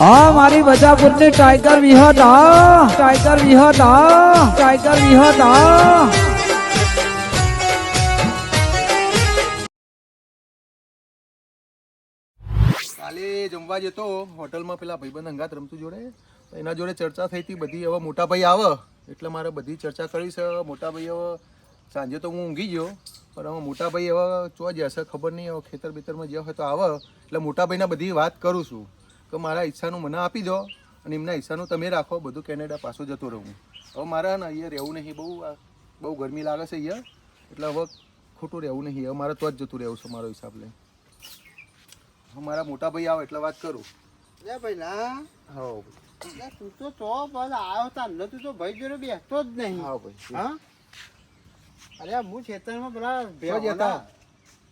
હા, મારી બજાપુરની ટાઈગર વિહત. હા ટાઈગર વિહત. હા ટાઈગર વિહત. હા કાલે જમવા જતો, હોટલમાં પેલા ભાઈબંધ અંગાત રમતું જોડે. એના જોડે ચર્ચા થઈ હતી, બધી હવે મોટા ભાઈ આવે. એટલે મારે બધી ચર્ચા કરી છે. મોટા ભાઈ હવે સાંજે તો હું ઊંઘી ગયો, પણ હવે મોટા ભાઈ હવે ચો જશે ખબર નહીં, હવે ખેતર બેતરમાં જ્યાં હોય તો આવે. એટલે મોટા ભાઈના બધી વાત કરું છું. કે મારા હિસ્સાનું મને આપી દો અને એમના હિસ્સાનું તમે રાખો બધું કેનેડા પાછું જતો રહું હવે મારે ને અહીંયા રહેવું નહીં બહુ બહુ ગરમી લાગે છે અહીંયા. એટલે હવે ખોટું રહેવું નહીં. હવે મારે તો જ જતું રહેવું છે મારો હિસાબ લઈ હું મારા મોટા ભાઈ આવે એટલે વાત કરું. લે ભાઈ ના હો તું તો તો બસ આવ્યો તા ન તું તો ભાઈ જોડે બેસતો જ નહીં. હા ભાઈ. હા? અરે હું ખેતરમાં પેલા ભેગા હતા.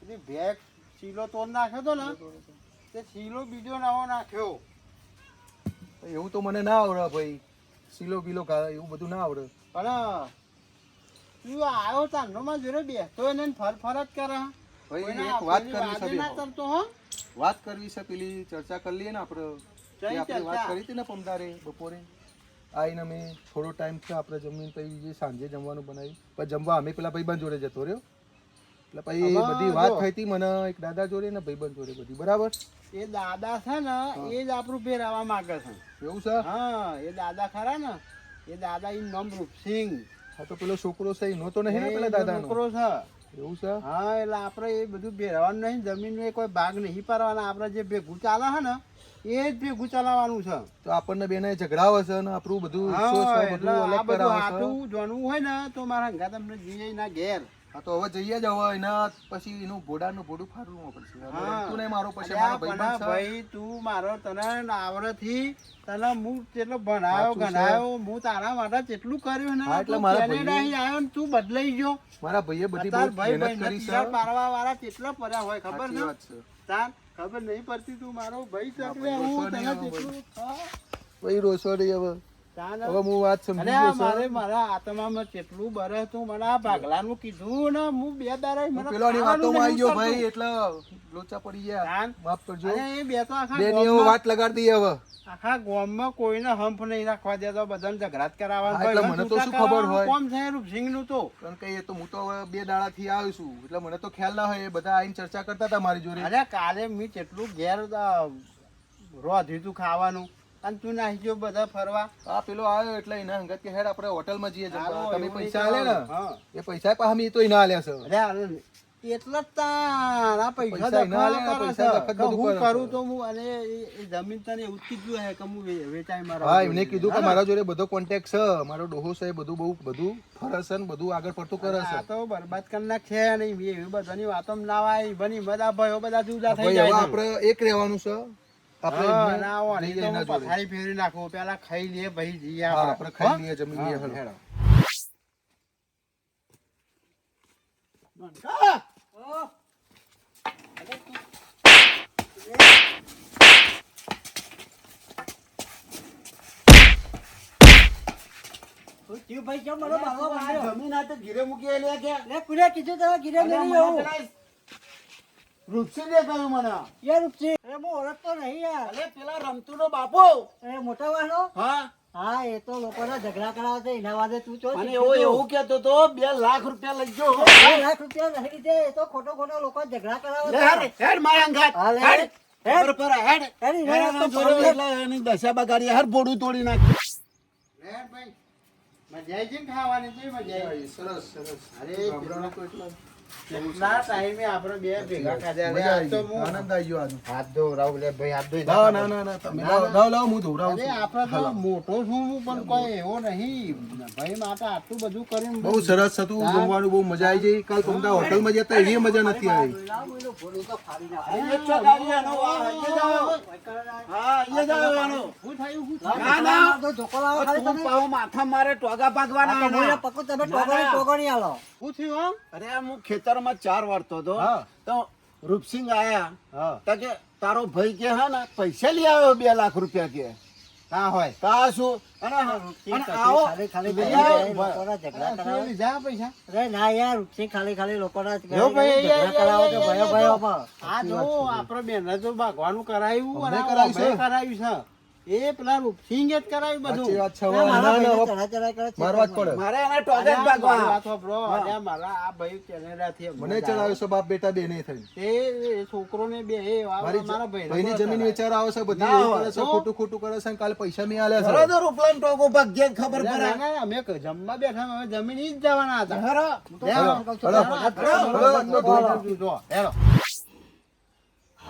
પેલી ભેગ ચીલો તોડ નાખ્યો તો ને તે ચીલો બીજો નવો નાખ્યો. એવું તો મને ના આવડે ભાઈ. સીલો બીલો કા- એવું બધું ના આવડે. પણ તું આવ્યો તાર નો માં જોડે બેસતો એને ફર ફરત કરે. ભાઈ એક વાત કરવી છે ના કરતો હો. વાત કરવી છે પેલી ચર્ચા કરી લઈએ ને આપણે. આપણે વાત કરી હતી ને પમદારે બપોરે. આવીને અમે થોડો ટાઈમ થયો આપણે જમીન પછી જે સાંજે જમવાનું બનાવ્યું. પછી જમવા અમે પેલા ભાઈબંધ જોડે જતો રહ્યો. એટલે પછી બધી વાત થઈ હતી મને એક દાદા જોડે ને ભાઈબંધ જોડે બધી બરાબર? એ દાદા છે ને એ જ આપણું ફેરવા માંગે છે. એવું છે? હા એ દાદા ખરા ને એ દાદા ઈ નામ રૂપસિંહ હા તો પેલો છોકરો છે એનો તો નહીં ને પેલા દાદા છોકરો છે. એવું છે? હા એટલે આપણે એ બધું ભેરવાનું નહીં જમીનનો કોઈ ભાગ નહીં પાડવાના. આપણે જે ભેગું ચાલે છે ને એ જ ભેગું ચલાવવાનું છે. તો આપણને બેને ઝઘડાવે છે ને આપણું બધું બધું અલગ કરાવે છે. આટલું હોય ને તો મારા હંગા તમને જઈએ ના ઘેર. હા તો હવે જઈએ જ હવે એના પછી એનું ભોડાનું ભોડું ફાડવું પડશે. તું નહીં મારો પછી મારા. ભાઈ તું મારો તને આવડથી તને હું જેટલો ભણાયો ગણાયો હું તારા માટે જેટલું કર્યું ને એટલે મારા ભાઈએ- અહીં આવ્યો ને તું બદલાઈ ગયો. મારા ભાઈએ બધી ભાઈ મહેનત કરી છે મારવા વાળા કેટલા પડ્યા હોય ખબર છે. તાર ખબર નહીં પડતી તું મારો ભાઈ છે હું તને નહીં હા. ભાઈ રોસો નહીં હવે. હવે હું વાત સમજી મારે મારા આત્મામાં કેટલું બરે તું મને આ ભાગલાનું કીધું ને હું બે દાડા હું મને પેલોની વાતોમાં આવી ગયો ભાઈ એટલે લોચા પડી ગયા. માફ કરજો. એ બે તો આખા બેની ગામમાં- વાત લગાડી દઈએ હવે. આખા ગામમાં કોઈને હંફ નહીં રાખવા દેતો બધાને ઝઘડા જ એટલે મને તો શું ખબર હોય? કોમ છે? રૂપસિંહનું તો. કારણ કે એ તો હું તો બે દાડાથી આવ્યો છું એટલે મને તો ખ્યાલ ના હોય એ બધા આઈને ચર્ચા કરતા હતા મારી જોડે. અરે કાલે મેં કેટલું ઘેર રોધ્યું તું ખાવાનું. અને તું નાહી ગયો બધા ફરવા. આ પેલો આવ્યો એટલે એના હંગત કે હેડ આપણે હોટલમાં જઈએ જમવા. તમે પૈસા આલે ને? એ પૈસા પાછા મેં તો એના આલ્યા છે. અરે એટલા તાર પૈસા બધું હું કરું તો હું અને જમીન તને એવું કીધું હે કે હું વેચાય મારા હા એમને કીધું કે મારા જોડે બધો કોન્ટેક્ટ છે. મારો ડોહો છે બધું બહુ બધું ફરસ છે બધું આગળ પડતું કરે છે. તો બરબાદ કરી નાખે નહીં એવી બધાની વાતો ના આવાય બની બધા ભાઈઓ બધા જુદા થઈ જાય આપણે એક રહેવાનું છે. આપણે ના તો હું પથારી ફેરવી નાખું પેલા ખાઈ લઈએ ભાઈ જઈએ આપણે. આપણે ખાઈ લઈએ જમી લઈએ હેડો. હેડો. ભાઈ કેમ મને મારવા માંડ્યો? જમીન આ તો ઘીરે મૂકી કે? લે, કીધું તમે ગીરે અરે મેલી મને આવું? યાર, રૂપસિંહ, અરે હું ઓળખતો નહીં યાર. અલે પેલા રમતુનો બાપો. અરે મોટા વાળો? હા, હા, એ તો લોકોના ઝઘડા કરાવે છે, એના વાદે તું એવો એવું કહેતો તો બે લાખ રૂપિયા લઈ ગયો બે લાખ રૂપિયા નહીં લીધે, એ તો ખોટો ખોટો લોકો ઝઘડા કરાવે છે. હેડ, મારા અંગાત. હેડ. હેડ. ખબર હેડ. હેડ, હેડ તો એટલે એની દશા બગાડી હર બોડું તોડી નાખ્યું લે ભાઈ મજા આવી છે ખાવાની કેવી મજા આવી સરસ સરસ અરે, એટલો કેટલા ટાઈમે આપણે બે ભેગા ખાધા લે, મજા આજ આવી તો હું આનંદ આવી ગયો આજનો હાથ ધોવરાવું લે ભાઈ હાથ ધોઈ ના ના ના ના તમે લાવો લાવો લાવો હું ધોવડાવું છું આપણે તો મોટો છું હું પણ કોઈ એવો નહીં. ભાઈ માટે આટલું બધું કરીને બહુ સરસ હતું જમવાનું બહુ મજા આવી ગઈ. કાલ પમદા હોટલમાં જતા એ મજા નથી આવી. માથા મારે ટોગા ભાગવાના પકડું, તમે ના. ટોગણી આલો. શું થયું આમ? અરે હું ખેતરમાં ચાર વારતો હતો. તો રૂપસિંહ આયા. તો કે તારો ભાઈ કે હા ને પૈસા લઈ આવ્યો બે લાખ રૂપિયા કે. ના હોય? કા શું? અને આવો. ખાલી ખાલી. લીધા પૈસા? અરે ના યાર, રૂપસિંહ ખાલી ખાલી લોકોના જો ભાઈ, કરાવો અહીંયા, ભયો ભયો આ જો આપણો બેન તો ભાગવાનું કરાયું અને કરાયું છે. એ પેલા રૂપસિંહ જ કરાવ્યું બધું વાત છે ના, ના. મારવા જ પડે મારે એના ટોગે જ ભાગવા વાત મારા આ ભાઈ હમણાં મને ચડાવ્યો છે બાપ બેટા બે નહીં થઈ. એ છોકરોને બે એ મારી મારા ભાઈને જમીન. વિચાર આવે છે બધી ના. કરે છે? ખોટું ખોટું કરે છે કાલે પૈસા નહીં હરો છે તો રૂપલાનો ટોગો ભાગ્યે ખબર પડે ના, ના, અમે જમવા બેઠા અમે જમીન ઈ જ જવાના હતા હરો હેલો. હલો, હલો, હલો, જોઈ જો, હેલો.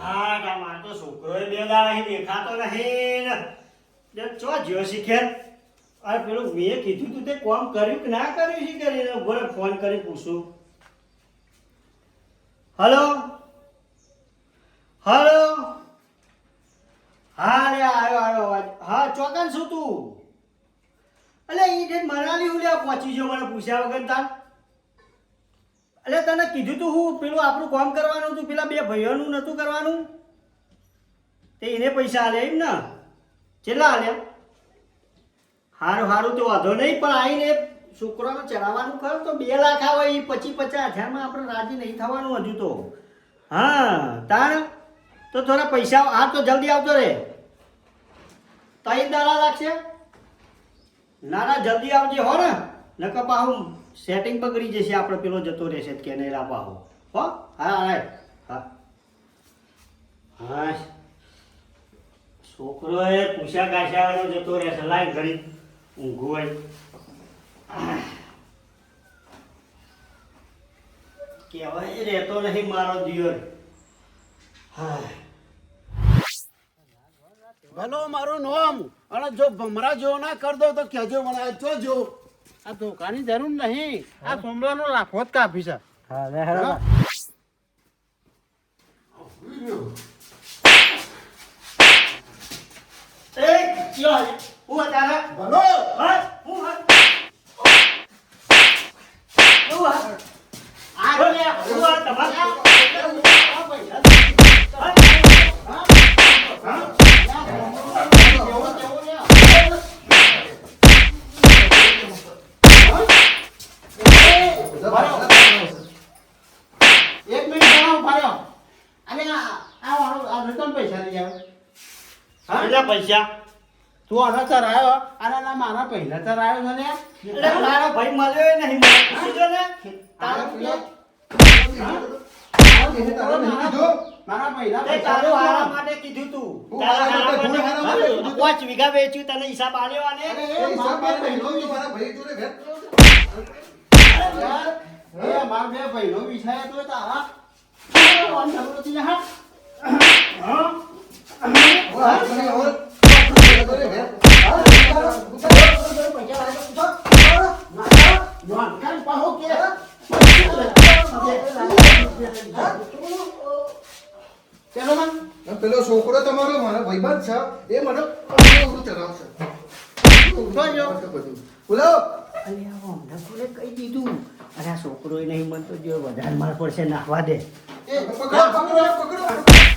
હા કા માર તો છોકરો બે દાડા દેખાતો નહીં ને. ચો જ્યો શીખે. આ પેલું મેં કીધું તું તે કોમ કર્યું કે ના કર્યું છે કરીને ફોન કરી પૂછું. હલો? હલો? હા રે આવ્યો આવ્યો અવાજ. હા, ચોકન શું તું. ઈ ડેટ મનાલી હું લે પહોંચી ગયો મને પૂછ્યા વગર તાર. એટલે તને કીધું તું હું પેલું આપણું કામ કરવાનું હતું, પેલા બે ભાઈઓનું નહોતું કરવાનું? તે એને પૈસા આલ્યા એમ ને? કેટલા આલ્યા હારું હારું, તો વાંધો નહીં, પણ આવીને છોકરાને ચડાવવાનું ખરું તો બે લાખ આવે એ પચી પચાસ હજારમાં આપણે રાજી નહીં થવાનું હજુ તો. હા, તાણ? તો થોડા પૈસા હા, તો જલ્દી આવતો રે. તઈ દાડા લાગશે? ના ના, જલ્દી આવજે, હો ને. નકર પાહું સેટિંગ બગડી જશે, આપણે પેલો જતો રહેશે કેનેડા પાહો હો? હા હા હા. હા. છોકરો એ પૂછા કાશ્યા જતો રહેશે. લાય ઘડી ઊંઘું હોય. કહેવાય, રહેતો નહીં મારો દિયર. હા. ભલો, મારું નામ. અને જો ભમરા જેવો ના કર દો, તો કહેજો મને, આ જોજો આ ધોકાની જરૂર નહીં. આ સોમલાનો લાખો જ કાપી છે. હા, લે, હેલો. એ કયો હું તારા ભલો. હા હું હા. હું હા. આ લે હું હા. તમારા એક મિનિટ જણાવો પાડ્યો અને આ આ વાળો આ રતન પૈસા લઈ આવ્યો કેટલા પૈસા? તું આનો ચરાયો અને ના મારા પહેલા ચરાયો છે ને? એટલે તારો ભાઈ મળ્યો એ નહીં પૂછી ને? તારો મારા પહેલા હારા માટે કીધું તું. પાંચ વીઘા વેચ્યું તને હિસાબ આલ્યો એ મારા મારે મારા ભાઈ જોડે ઘેર યાર, મારા બે ભાઈનો વિષય હતો તારા. હા? પેલો છોકરો તમારો મારો ભાઈબંધ છે એ મને અવળું ચલાવશે બોલો. અલ્યા અમને કોને કહી દીધું. અરે આ છોકરો નહીં મળતો જો વધારે માર પડશે નાખવા દે. એ પકડો પકડો.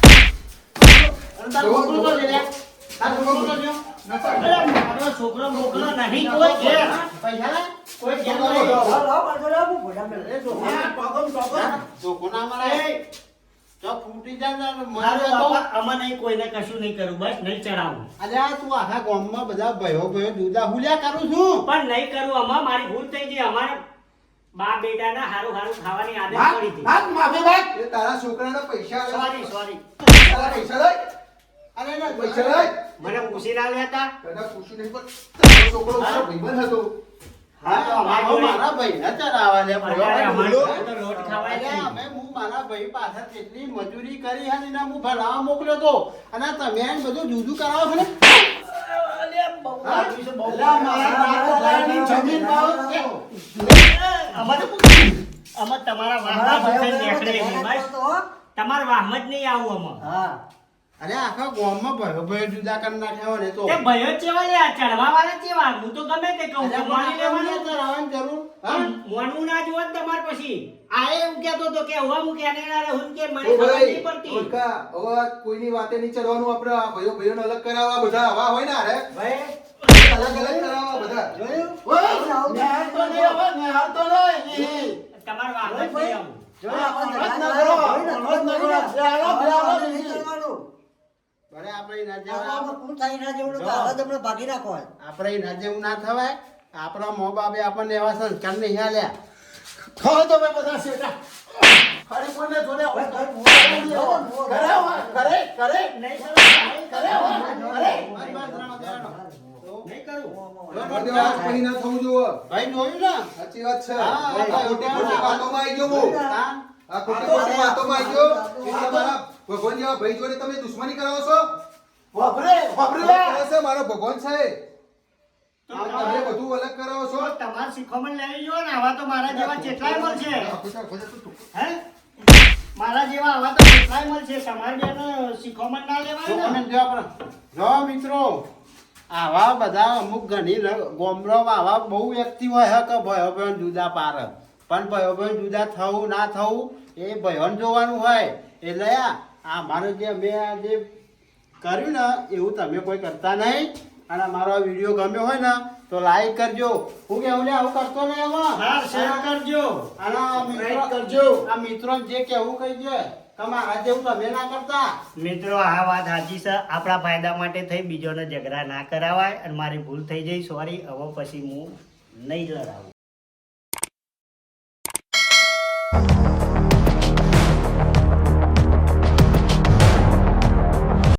છોકરો છોકરો મોકલો નહીં કોઈ પૈસા કોઈ ફૂટી જાય. બાપા કોઈને કશું નહીં કરું. બસ નહીં ચડાવું. અલ્યા તું આખા ગામમાં બધા ભયો ભયો દૂધા હુલ્યા કરું છું? પણ નહીં કરું આમાં. મારી ભૂલ થઈ ગઈ. અમારે બા બેટાના હારું હારું ખાવાની આદત પડી હતી માફી તારા છોકરાના પૈસા. સોરી સોરી તારા પૈસા લઈ અરે પૈસા લઈ મને પૂછી ના લેતા? તને પૂછ્યું નહીં પણ છોકરો મારો ભાઈબંધ હતો. હા તો અમારી મારો જોડે- મારા ભાઈને લે બોલો. અરે અમારી બોલો. જોડે તો લોટ ખવાય અલ્યા, અમે હું મારા ભાઈ પાછળ કેટલી મજૂરી કરી હતી ને હું મોકલ્યો તો. અને તમે એને બધું જુદું કરાવો છો. અમારે અમારે તમારા વાહમાં વાહમાં જ નહીં આવું હા. અરે આખા ગામમાં ભયો ભયો જુદા કરી નાખ્યા હોય ને તો. ભયો ચેવા લે આ ચડવા વાળા ચેવા હું તો ગમે તે કહું છું, માની લેવાનું. આપણે ચડાવવાની જરૂર હા? મોણું ના જોવો તમાર પછી. આ એમ કેતો તો કે હવે હું કેનેડા હું કે મને ખબર નહીં પડતી. ઓકા હવે કોઈની વાતે નહીં ચડવાનું આપણે આ ભયો ભાઈઓને અલગ કરાવવા બધા હવા હોય ને અરે ભાઈ અલગ અલગ કરાવવા બધા. ઓય, નેહાર તો નહીં હવે, નેહાર તો નહીં. તમાર વાહમાં જ નહીં આવું. જોઈ આપણે ન કરો, ને, કરો. ચાલો, ચાલો, અવાજ નહીં નહીં કરવાનું. અરે આપણે એના જેવા? કોણ થાય ના જેવડું તો હાલ. ભાગી નાખો આપણે એના જેવું ના થવાય. આપણા મા બાપે આપણને એવા સંસ્કાર નહીં આલ્યા. ખાઓ તો ભાઈ બધા શેઠા. ફરી કોઈને જોડે કરે કરે કરે નહીં કરે કરે. નહીં કરું. વાત ના થવું જોવે. ભાઈ જોયું ને? સાચી વાત છે. ખોટી ખોટી વાતોમાં આવી ગયો હું. આ ખોટી ખોટી વાતોમાં આવી ગયો. એટલે મારા ભગવાન જેવા ભાઈ જોડે તમે દુશ્મની કરાવો છો? વાપરે વાપરે. કરે છે મારો ભગવાન છે. તમે બધું અલગ કરાવો છો? તમારે શીખવામણ લઈ જોઈએ ને આવા તો મારા જેવા કેટલાય મળશે. હે? મારા જેવા આવા તો કેટલાય મળશે. તમારે બેન શીખવામણ ના લેવાય ને. જો આપણે. જો મિત્રો આવા બધા અમુક ઘણી ગોમરોમાં આવા બહુ વ્યક્તિ હોય હે કે ભયો ભયો જુદા પાર. પણ ભયો ભયો જુદા થવું ના થવું એ ભયોન જોવાનું હોય. એટલે આ આ મારું જે મેં આ જે કર્યું ને એવું તમે કોઈ કરતા નહીં. અને મારો આ વીડિયો ગમ્યો હોય ને તો લાઈક કરજો. હું કેવું લે આવું કરતો નહીં એમાં? હા શેર કરજો. અને મિત્રો કરજો. આ મિત્રો જે કેવું કહી કે કરતા? મિત્રો આ વાત સાચી છે. આપણા ફાયદા માટે થઈ બીજોને ઝઘડા ના કરાવાય અને મારી ભૂલ થઈ જઈ. સોરી હવે પછી હું નહીં લડાવું.